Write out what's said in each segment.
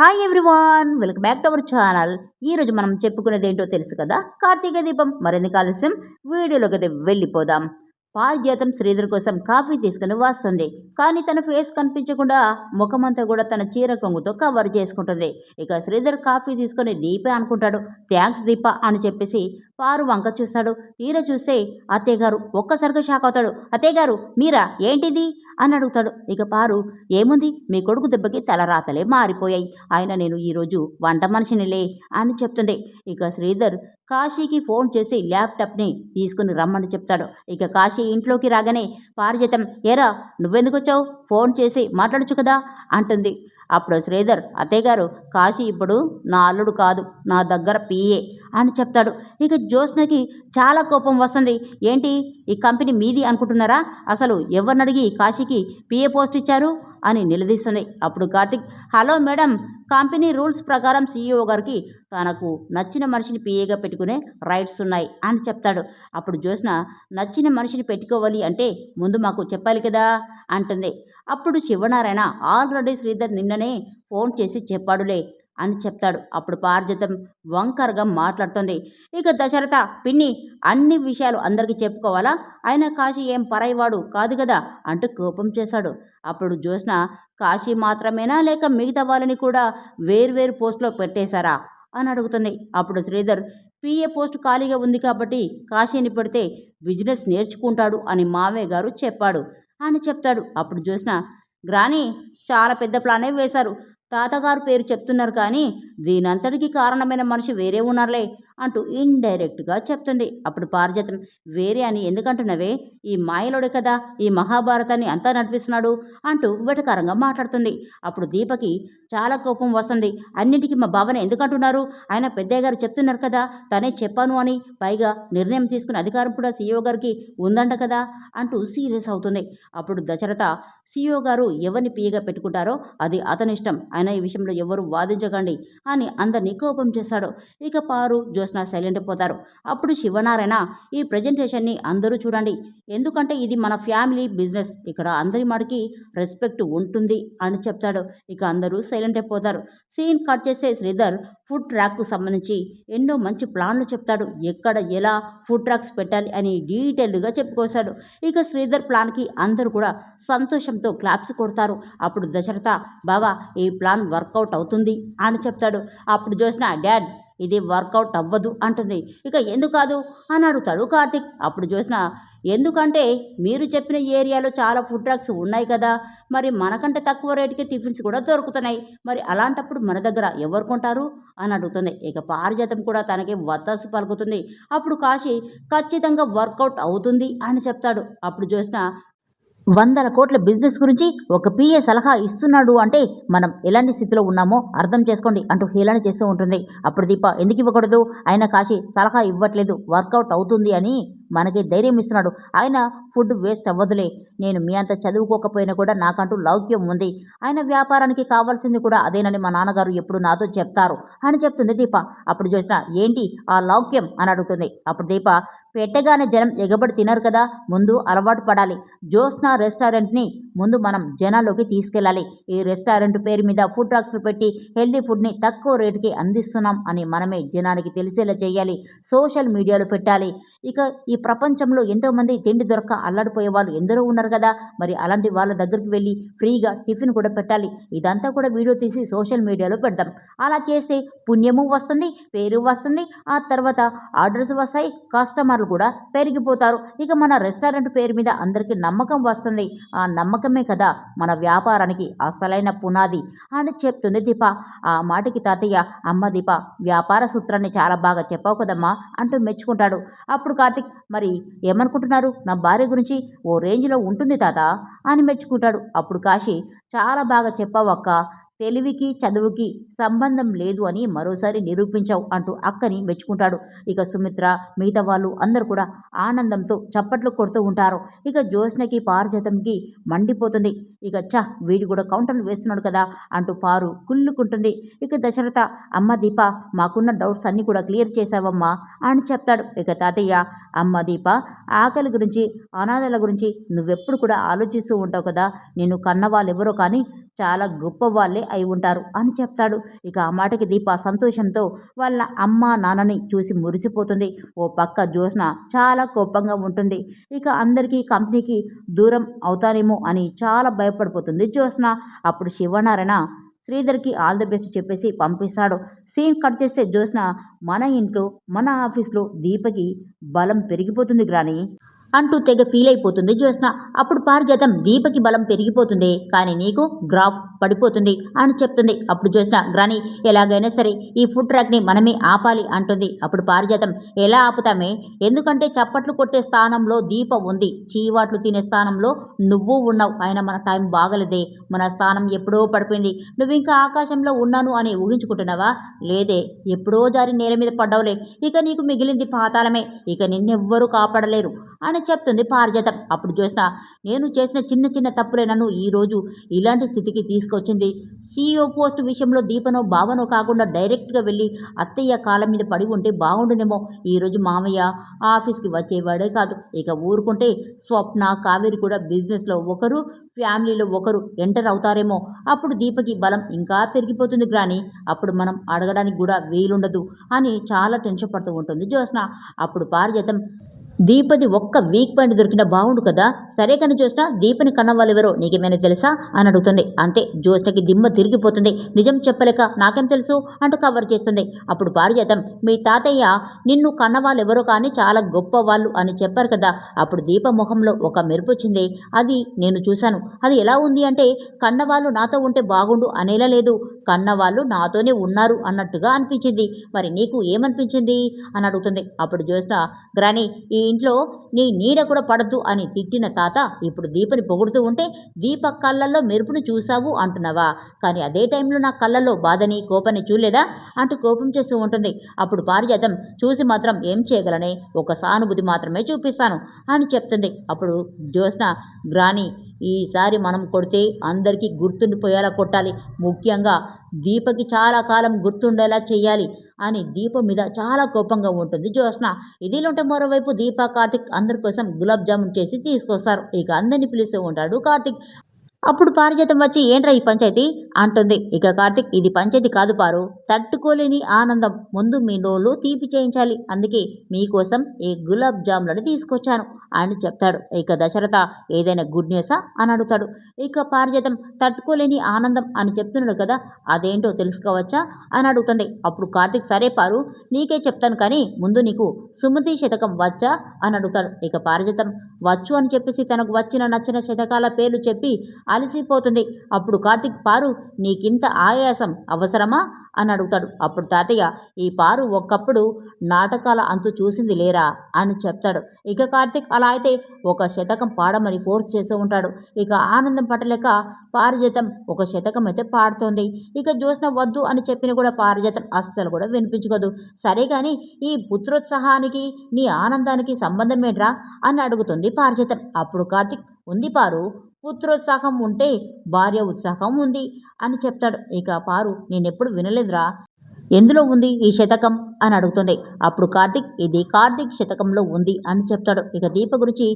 Hi everyone welcome back to our channel ఈ రోజు మనం చెప్పుకునేది ఏంటో తెలుసు కదా? కార్తీక దీపం. మరెందుకు ఆలస్యం వీడియోలోకి అయితే వెళ్ళిపోదాం. పారిజాతం శ్రీధర్ కోసం కాఫీ తీసుకుని వస్తుంది. కానీ తన ఫేస్ కనిపించకుండా ముఖమంతా కూడా తన చీర కొంగుతో కవర్ చేసుకుంటుంది. ఇక శ్రీధర్ కాఫీ తీసుకొని దీపే అనుకుంటాడు. థ్యాంక్స్ దీప అని చెప్పేసి పారు వంక చూస్తాడు. తీర చూస్తే అత్తయ్య గారు ఒక్కసారిగా షాక్ అవుతాడు. అత్తయ్య గారు మీరా? ఏంటిది? అని అడుగుతాడు. ఇక పారు ఏముంది? మీ కొడుకు దెబ్బకి తలరాతలే మారిపోయాయి. ఆయన నేను ఈరోజు వంట మనిషినిలే అని చెప్తుంది. ఇక శ్రీధర్ కాశీకి ఫోన్ చేసి ల్యాప్టాప్ని తీసుకుని రమ్మని చెప్తాడు. ఇక కాశీ ఇంట్లోకి రాగానే పారిజాతం ఏరా నువ్వెందుకు వచ్చావు ఫోన్ చేసి మాట్లాడచ్చు కదా? అంటుంది. అప్పుడు శ్రీధర్ అత్తయ్య గారు కాశీ ఇప్పుడు నా అల్లుడు కాదు నా దగ్గర పిఏ అని చెప్తాడు. ఇక జ్యోత్స్నకి చాలా కోపం వస్తుంది. ఏంటి? ఈ కంపెనీ మీది అనుకుంటున్నారా? అసలు ఎవరిని అడిగి కాశీకి పిఏ పోస్ట్ ఇచ్చారు? అని నిలదీస్తుంది. అప్పుడు Karthik hello madam company rules ప్రకారం సీఈఓ గారికి తనకు నచ్చిన మనిషిని పిఏగా పెట్టుకునే రైట్స్ ఉన్నాయి అని చెప్తాడు. అప్పుడు జ్యోత్స్న నచ్చిన మనిషిని పెట్టుకోవాలి అంటే ముందు మాకు చెప్పాలి కదా అంటుంది. అప్పుడు శివనారాయణ ఆల్రెడీ శ్రీధర్ నిన్ననే ఫోన్ చేసి చెప్పాడులే అని చెప్తాడు. అప్పుడు పార్జితం వంకరగా మాట్లాడుతుంది. ఇక దశరథ పిన్ని అన్ని విషయాలు అందరికీ చెప్పుకోవాలా? ఆయన కాశీ ఏం పరాయివాడు కాదు కదా అంటూ కోపం చేశాడు. అప్పుడు జ్యోత్స్న కాశీ మాత్రమేనా లేక మిగతా వాళ్ళని కూడా వేర్వేరు పోస్టులో పెట్టేశారా? అని అడుగుతుంది. అప్పుడు శ్రీధర్ పిఏ పోస్ట్ ఖాళీగా ఉంది కాబట్టి కాశీని పెడితే బిజినెస్ నేర్చుకుంటాడు అని మావయ్య గారు చెప్పాడు అని చెప్తాడు. అప్పుడు చూసిన గ్రాని చాలా పెద్ద ప్లానే వేశారు. తాతగారు పేరు చెప్తున్నారు కానీ దీనంతటికి కారణమైన మనిషి వేరే ఉన్నారులే. అంటూ ఇండైరెక్ట్గా చెప్తుంది. అప్పుడు పారిజాతం వేరే అని ఎందుకంటున్నవే? ఈ మాయలోడే కదా? ఈ మహాభారతాన్ని అంతా నడిపిస్తున్నాడు? అంటూ వెటకారంగా మాట్లాడుతుంది. అప్పుడు దీపకి చాలా కోపం వస్తుంది. అన్నిటికీ మా భావన ఎందుకంటున్నారు? ఆయన పెద్దయ్య గారు చెప్తున్నారు కదా? తనే చెప్పాను అని. పైగా నిర్ణయం తీసుకున్న అధికారం కూడా సీఈఓ గారికి ఉందంట కదా? అంటూ సీరియస్ అవుతుంది. అప్పుడు దశరథ సీఈఓ గారు ఎవరిని పీగా పెట్టుకుంటారో అది అతని ఇష్టం. ఆయన ఈ విషయంలో ఎవరు వాదించకండి అని అందరినీ కోపం చేశాడు ఇక పారు జోస్ జ్యోత్స్న సైలెంట్ పోతారు. అప్పుడు శివనారాయణ ఈ ప్రజెంటేషన్ని అందరూ చూడండి. ఎందుకంటే ఇది మన ఫ్యామిలీ బిజినెస్. ఇక్కడ అందరి మాటకి రెస్పెక్ట్ ఉంటుంది అని చెప్తాడు. ఇక అందరూ సైలెంట్ అయిపోతారు సీన్ కట్ చేస్తే శ్రీధర్ ఫుడ్ ట్రాక్కు సంబంధించి ఎన్నో మంచి ప్లాన్లు చెప్తాడు. ఎక్కడ ఎలా ఫుడ్ ట్రాక్స్ పెట్టాలి అని డీటెయిల్డ్గా చెప్పుకొస్తాడు. ఇక శ్రీధర్ ప్లాన్కి అందరూ కూడా సంతోషంతో క్లాప్స్ కొడతారు. అప్పుడు దశరథ బావా ఈ ప్లాన్ వర్కౌట్ అవుతుంది అని చెప్తాడు. అప్పుడు చూసిన డాడ్ ఇది వర్కౌట్ అవ్వదు అంటుంది. ఇక ఎందుకు కాదు? అని అడుగుతాడు కార్తిక్. అప్పుడు చూసిన ఎందుకంటే మీరు చెప్పిన ఏరియాలో చాలా ఫుడ్ ట్రక్స్ ఉన్నాయి కదా మరి మనకంటే తక్కువ రేటుకి టిఫిన్స్ కూడా దొరుకుతున్నాయి. మరి అలాంటప్పుడు మన దగ్గర ఎవరు కొంటారు? అని అడుగుతుంది. ఇక పారిజాతం కూడా తనకి వత్తాసు పలుకుతుంది. అప్పుడు కాశీ ఖచ్చితంగా వర్కౌట్ అవుతుంది అని చెప్తాడు. అప్పుడు చూసిన వందల కోట్ల బిజినెస్ గురించి ఒక పిఏ సలహా ఇస్తున్నాడు అంటే మనం ఎలాంటి స్థితిలో ఉన్నామో అర్థం చేసుకోండి అంటూ హేళన చేస్తూ ఉంటుంది. అప్పుడు దీప ఎందుకు ఇవ్వకూడదు? ఆయన కాశీ సలహా ఇవ్వట్లేదు. వర్కౌట్ అవుతుంది అని మనకి ధైర్యం ఇస్తున్నాడు. ఆయన ఫుడ్ వేస్ట్ అవ్వదులే. నేను మీ అంత చదువుకోకపోయినా కూడా నాకంటూ లౌక్యం ఉంది. ఆయన వ్యాపారానికి కావాల్సింది కూడా అదేనని మా నాన్నగారు ఎప్పుడు నాతో చెప్తారు. అని చెప్తుంది దీప అప్పుడు చూసిన ఏంటి ఆ లౌక్యం? అని అడుగుతుంది. అప్పుడు దీప పెట్టగానే జనం ఎగబడి తినరు కదా ముందు అలవాటు పడాలి. జ్యోత్స్న రెస్టారెంట్ని ముందు మనం జనాల్లోకి తీసుకెళ్ళాలి. ఈ రెస్టారెంట్ పేరు మీద ఫుడ్ ట్రాక్స్లు పెట్టి హెల్దీ ఫుడ్ని తక్కువ రేటుకి అందిస్తున్నాం అని మనమే జనానికి తెలిసేలా చేయాలి. సోషల్ మీడియాలో పెట్టాలి. ఇక ఈ ప్రపంచంలో ఎంతోమంది తిండి దొరక్క అల్లాడిపోయే వాళ్ళు ఎందరో ఉన్నారు కదా. మరి అలాంటి వాళ్ళ దగ్గరికి వెళ్ళి ఫ్రీగా టిఫిన్ కూడా పెట్టాలి. ఇదంతా కూడా వీడియో తీసి సోషల్ మీడియాలో పెడదాం. అలా చేస్తే పుణ్యము వస్తుంది పేరు వస్తుంది ఆ తర్వాత ఆర్డర్స్ వస్తాయి కస్టమర్లు కూడా పెరిగిపోతారు. ఇక మన రెస్టారెంట్ పేరు మీద అందరికీ నమ్మకం వస్తుంది. ఆ నమ్మకమే కదా మన వ్యాపారానికి అసలైన పునాది అని చెప్తుంది దీప. ఆ మాటకి తాతయ్య అమ్మ దీప వ్యాపార సూత్రాన్ని చాలా బాగా చెప్పావు కదమ్మా అంటూ మెచ్చుకుంటాడు. అప్పుడు కార్తిక్ మరి ఏమనుకుంటున్నారు? నా భార్య గురించి ఓ రేంజ్లో ఉంటుంది తాత అని మెచ్చుకుంటాడు. అప్పుడు కాశీ చాలా బాగా చెప్పావక్క తెలివికి చదువుకి సంబంధం లేదు అని మరోసారి నిరూపించావు అంటూ అక్కని మెచ్చుకుంటాడు. ఇక సుమిత్ర మిగతా వాళ్ళు అందరూ కూడా ఆనందంతో చప్పట్లు కొడుతూ ఉంటారు. ఇక జ్యోత్స్నకి పారిజాతంకి మండిపోతుంది. ఇక చ వీడి కూడా కౌంటర్లు వేస్తున్నాడు కదా అంటూ పారు కుళ్ళుకుంటుంది. ఇక దశరథ అమ్మ దీప మాకున్న డౌట్స్ అన్నీ కూడా క్లియర్ చేసావమ్మా అని చెప్తాడు. ఇక తాతయ్య అమ్మ దీప ఆకలి గురించి అనాథల గురించి నువ్వెప్పుడు కూడా ఆలోచిస్తూ ఉంటావు కదా? నేను కన్న వాళ్ళెవరో కానీ చాలా గొప్ప వాళ్ళే అయి ఉంటారు అని చెప్తాడు. ఇక ఆ మాటకి దీప సంతోషంతో వాళ్ళ అమ్మ నాన్నని చూసి మురిసిపోతుంది. ఓ పక్క జ్యోత్స్న చాలా కోపంగా ఉంటుంది. ఇక అందరికీ కంపెనీకి దూరం అవుతానేమో అని చాలా భయపడిపోతుంది జ్యోత్స్న. అప్పుడు శివనారాయణ శ్రీధర్కి ఆల్ ది బెస్ట్ చెప్పేసి పంపిస్తాడు. సీన్ కట్ చేస్తే జ్యోత్స్న మన ఇంట్లో మన ఆఫీస్లో దీపకి బలం పెరిగిపోతుంది గ్రాని. అంటూ తెగ ఫీల్ అయిపోతుంది జ్యోత్స్న. అప్పుడు పారిజాతం దీపకి బలం పెరిగిపోతుంది. కానీ నీకు గ్రాఫ్ పడిపోతుంది అని చెప్తుంది. అప్పుడు జ్యోత్స్న గ్రాని ఎలాగైనా సరే ఈ ఫుడ్ ట్రాక్ని మనమే ఆపాలి అంటుంది. అప్పుడు పారిజాతం ఎలా ఆపుతామే? ఎందుకంటే చప్పట్లు కొట్టే స్థానంలో దీప ఉంది. చీవాట్లు తినే స్థానంలో నువ్వు ఉన్నావు. అయినా మన టైం బాగలేదే. మన స్థానం ఎప్పుడో పడిపోయింది. నువ్వు ఇంకా ఆకాశంలో ఉన్నాను అని ఊహించుకుంటున్నావా? లేదే. ఎప్పుడో జారి నేల మీద పడ్డవులే. ఇక నీకు మిగిలింది పాతాళమే. ఇక నిన్నెవ్వరూ కాపాడలేరు అని చెప్తుంది పారిజాతం అప్పుడు చూసిన నేను చేసిన చిన్న చిన్న తప్పులే నన్ను ఈరోజు ఇలాంటి స్థితికి తీసుకొచ్చింది. సీఈఓ పోస్ట్ విషయంలో దీపనో భావనో కాకుండా డైరెక్ట్గా వెళ్ళి అత్తయ్య కాళ్ళ మీద పడి ఉంటే బాగుండునేమో ఈరోజు మామయ్య ఆఫీస్కి వచ్చేవాడే కాదు. ఇక ఊరుకుంటే స్వప్న కావేరి కూడా బిజినెస్లో ఒకరు ఫ్యామిలీలో ఒకరు ఎంటర్ అవుతారేమో. అప్పుడు దీపకి బలం ఇంకా పెరిగిపోతుంది గ్రాని. అప్పుడు మనం అడగడానికి కూడా వీలుండదు అని చాలా టెన్షన్ పడుతూ ఉంటుంది జ్యోత్స్న. అప్పుడు పారిజాతం దీపది ఒక్క వీక్ పాయింట్ దొరికిన బాగుండు కదా? సరే కానీ చూసినా దీపని కన్న వాళ్ళెవరో నీకేమైనా తెలుసా? అని అడుగుతుంది. అంతే జ్యోత్స్నకి దిమ్మ తిరిగిపోతుంది. నిజం చెప్పలేక నాకేం తెలుసు? అంటూ కవర్ చేస్తుంది. అప్పుడు పారిజాతం మీ తాతయ్య నిన్ను కన్న వాళ్ళెవరో కానీ చాలా గొప్ప వాళ్ళు అని చెప్పారు కదా. అప్పుడు దీప ముఖంలో ఒక మెరుపు వచ్చింది అది నేను చూశాను. అది ఎలా ఉంది అంటే కన్నవాళ్ళు నాతో ఉంటే బాగుండు అనేలా లేదు. కన్నవాళ్ళు నాతోనే ఉన్నారు అన్నట్టుగా అనిపించింది. మరి నీకు ఏమనిపించింది? అని అడుగుతుంది. అప్పుడు జ్యోత్స్న గ్రాని ఈ ఇంట్లో నీ నీడ కూడా పడద్దు అని తిట్టిన తాత ఇప్పుడు దీపని పొగుడుతూ ఉంటే దీప కళ్ళల్లో మెరుపును చూసావు అంటున్నావా? కానీ అదే టైంలో నా కళ్ళల్లో బాధని కోపాన్ని చూడలేదా? అంటూ కోపం చేస్తూ ఉంటుంది. అప్పుడు పారిజాతం చూసి మాత్రం ఏం చేయగలనే? ఒక సానుభూతి మాత్రమే చూపిస్తాను అని చెప్తుంది. అప్పుడు జ్యోత్స్న గ్రాని ఈసారి మనం కొడితే అందరికీ గుర్తుండిపోయేలా కొట్టాలి. ముఖ్యంగా దీపకి చాలా కాలం గుర్తుండేలా చేయాలి అని దీప మీద చాలా కోపంగా ఉంటుంది. జ్యోత్స్న ఇదిలోంటే మరోవైపు దీప కార్తిక్ అందరి కోసం గులాబ్ జామున్ చేసి తీసుకొస్తారు. ఇక అందరిని పిలుస్తూ ఉంటాడు కార్తిక్. అప్పుడు పారిజాతం వచ్చి ఏంట్రా ఈ పంచాయతీ? అంటుంది. ఇక కార్తిక్ ఇది పంచాయతీ కాదు పారు. తట్టుకోలేని ఆనందం. ముందు మీ నోళ్ళు తీపి చేయించాలి. అందుకే మీకోసం ఈ గులాబ్ జాములను తీసుకొచ్చాను అని చెప్తాడు. ఇక దశరథ ఏదైనా గుడ్ న్యూసా? అని అడుగుతాడు. ఇక పారిజాతం తట్టుకోలేని ఆనందం అని చెప్తున్నాడు కదా అదేంటో తెలుసుకోవచ్చా? అని అడుగుతుంది. అప్పుడు కార్తిక్ సరే పారు నీకే చెప్తాను కానీ ముందు నీకు సుమతి శతకం వచ్చా? అని అడుగుతాడు. ఇక పారిజాతం వచ్చు అని చెప్పేసి తనకు వచ్చిన నచ్చిన శతకాల పేర్లు చెప్పి అలసిపోతుంది. అప్పుడు కార్తిక్ పారు నీకింత ఆయాసం అవసరమా? అని అడుగుతాడు. అప్పుడు తాతయ్య ఈ పారు ఒకప్పుడు నాటకాల అంతు చూసింది లేరా? అని చెప్తాడు. ఇక కార్తిక్ అలా అయితే ఒక శతకం పాడమని ఫోర్స్ చేస్తూ ఉంటాడు. ఇక ఆనందం పట్టలేక పారిజాతం ఒక శతకం అయితే పాడుతోంది. ఇక జ్యోత్స్న వద్దు అని చెప్పిన కూడా పారిజాతం అస్సలు కూడా వినిపించుకోదు. సరే కానీ ఈ పుత్రోత్సాహానికి నీ ఆనందానికి సంబంధం ఏంట్రా? అని అడుగుతుంది పారిజాతం. అప్పుడు కార్తిక్ ఉంది పారు పుత్రోత్సాహం ఉంటే భార్య ఉత్సాహం ఉంది అని చెప్తాడు. ఇక పారు నేనెప్పుడు వినలేదురా. ఎందులో ఉంది ఈ శతకం? అని అడుగుతుంది. అప్పుడు కార్తిక్ ఇది కార్తిక్ శతకంలో ఉంది అని చెప్తాడు. ఇక దీప గురించి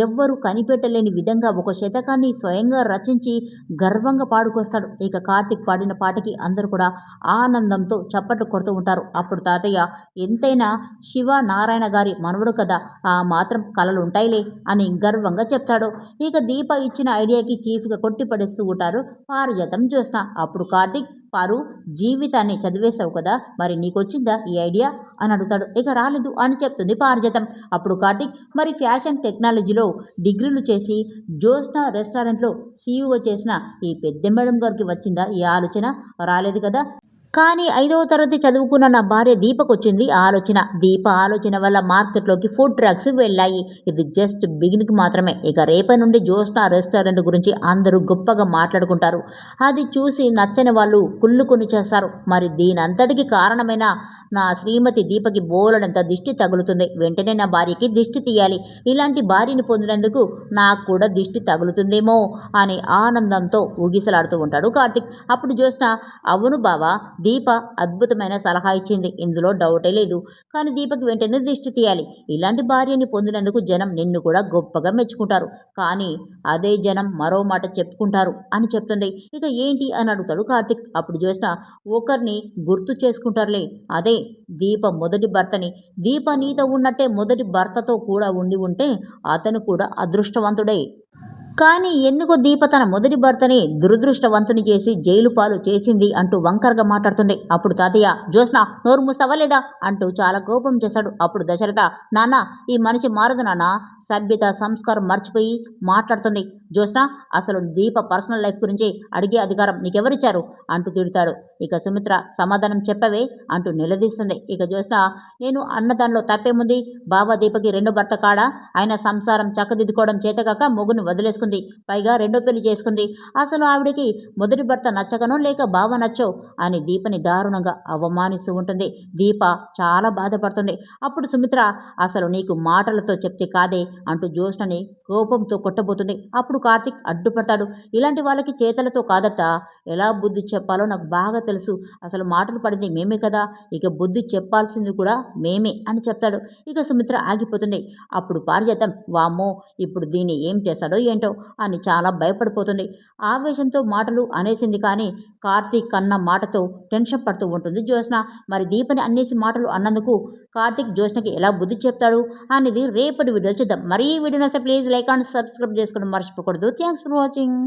ఎవ్వరూ కనిపెట్టలేని విధంగా ఒక శతకాన్ని స్వయంగా రచించి గర్వంగా పాడుకొస్తాడు. ఇక కార్తిక్ పాడిన పాటకి అందరూ కూడా ఆనందంతో చప్పట్లు కొడుతూ ఉంటారు. అప్పుడు తాతయ్య ఎంతైనా శివ నారాయణ గారి మనవడు కదా ఆ మాత్రం కళలు ఉంటాయిలే అని గర్వంగా చెప్తాడు. ఇక దీప ఇచ్చిన ఐడియాకి చీఫ్గా కొట్టి పడేస్తూ ఉంటారు. పారిజాతం చూసిన అప్పుడు కార్తిక్ పారు జీవితాన్ని చదివేశావు కదా మరి నీకొచ్చిందా ఈ ఐడియా? అని అడుగుతాడు. ఇక రాలేదు అని చెప్తుంది పారిజాతం. అప్పుడు కార్తిక్ మరి ఫ్యాషన్ టెక్నాలజీలో డిగ్రీలు చేసి జ్యోత్స్న రెస్టారెంట్లో సీఈఓ చేసిన ఈ పెద్ద మేడం గారికి వచ్చిందా ఈ ఆలోచన? రాలేదు కదా కానీ ఐదవ తరగతి చదువుకున్న నా భార్య దీపకు వచ్చింది ఆలోచన. దీప ఆలోచన వల్ల మార్కెట్లోకి ఫుడ్ ట్రక్స్ వెళ్ళాయి. ఇది జస్ట్ బిగినింగ్ మాత్రమే. ఇక రేపటి నుండి జోస్నా రెస్టారెంట్ గురించి అందరూ గొప్పగా మాట్లాడుకుంటారు. అది చూసి నచ్చని వాళ్ళు కుళ్ళుకొని చేస్తారు. మరి దీనంతటికి కారణమైన నా శ్రీమతి దీపకి బోలనంత దిష్టి తగులుతుంది. వెంటనే నా భార్యకి దిష్టి తీయాలి. ఇలాంటి భార్యని పొందినందుకు నాకు కూడా దిష్టి తగులుతుందేమో అనే ఆనందంతో ఊగిసలాడుతూ ఉంటాడు కార్తిక్. అప్పుడు జ్యోత్స్న అవును బావా దీప అద్భుతమైన సలహా ఇచ్చింది. ఇందులో డౌటే లేదు. కానీ దీపకి వెంటనే దిష్టి తీయాలి. ఇలాంటి భార్యని పొందినందుకు జనం నిన్ను కూడా గొప్పగా మెచ్చుకుంటారు. కానీ అదే జనం మరో మాట చెప్పుకుంటారు అని చెప్తుంది. ఇక ఏంటి? అని అడుగుతాడు కార్తిక్. అప్పుడు జ్యోత్స్న ఒకరిని గుర్తు చేసుకుంటారులే. అదే దీప మొదటి భర్తని. దీప నీతో ఉన్నట్టే మొదటి భర్తతో కూడా ఉండి ఉంటే అతను కూడా అదృష్టవంతుడే. కానీ ఎందుకు దీప తన మొదటి భర్తని దురదృష్టవంతుని చేసి జైలు పాలు చేసింది అంటూ వంకరగా మాట్లాడుతుంది. అప్పుడు తాతయ్య జ్యోత్స్న నోరు మూస్తావా లేదా? అంటూ చాలా కోపం చేశాడు. అప్పుడు దశరథ నాన్న ఈ మనిషి మారదు నాన్న. సభ్యత సంస్కారం మర్చిపోయి మాట్లాడుతుంది. జ్యోత్స్న అసలు దీప పర్సనల్ లైఫ్ గురించి అడిగే అధికారం నీకెవరిచ్చారు? అంటూ తిడతాడు. ఇక సుమిత్ర సమాధానం చెప్పవే అంటూ నిలదీస్తుంది. ఇక జ్యోత్స్న నేను అన్నదానిలో తప్పేముంది? బావ దీపకి రెండో భర్త కాడా? ఆయన సంసారం చక్కదిద్దుకోవడం చేతకాక మొగుని వదిలేసుకుంది. పైగా రెండో పెళ్ళి చేసుకుంది. అసలు ఆవిడకి మొదటి భర్త నచ్చకనో లేక బావ నచ్చో అని దీపని దారుణంగా అవమానిస్తూ ఉంటుంది. దీప చాలా బాధపడుతుంది. అప్పుడు సుమిత్ర అసలు నీకు మాటలతో చెప్తే కాదే? అంటూ జ్యోష్ణని కోపంతో కొట్టబోతుంది. అప్పుడు కార్తిక్ అడ్డుపడతాడు. ఇలాంటి వాళ్ళకి చేతలతో కాదట. ఎలా బుద్ధి చెప్పాలో నాకు బాగా తెలుసు. అసలు మాటలు పడింది మేమే కదా. ఇక బుద్ధి చెప్పాల్సింది కూడా మేమే అని చెప్తాడు. ఇక సుమిత్ర ఆగిపోతుంది. అప్పుడు పారిజాతం వామ్మో ఇప్పుడు దీన్ని ఏం చేస్తాడో ఏంటో అని చాలా భయపడిపోతుంది. ఆవేశంతో మాటలు అనేసింది కానీ కార్తీక్ అన్న మాటతో టెన్షన్ పడుతూ ఉంటుంది జ్యోత్స్న. మరి దీపని అన్నేసి మాటలు అన్నందుకు కార్తీక్ జ్యోత్స్నకి ఎలా బుద్ధి చెప్తాడు అనేది రేపటి వీడియో చూద్దాం. మరీ వీడియో నచ్చ ప్లీజ్ లైక్ అండ్ సబ్స్క్రైబ్ చేసుకోవడం మర్చిపోకూడదు. Thanks for watching